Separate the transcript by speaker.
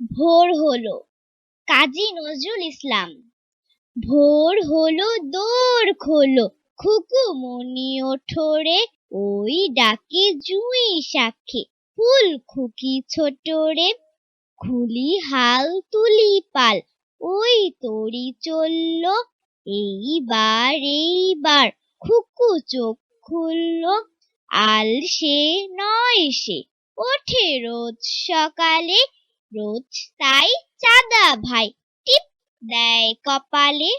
Speaker 1: ভোর হলো। কাজী নজরুল ইসলাম, ভোর হলো দৌড় খোলো। খুকু মনি ওঠোরে ওই ডাকে জুঁই সাক্ষী ফুল খুকি ছোট রে, খুলি হাল তুলি পাল। ওই তরি চলল, এইবার এইবার। খুকু চোখ খুলল, আল সে, নয় সে। ওঠে রোজ সকালে রোজ তাই চাঁদা ভাই টিপ দেয় কপালে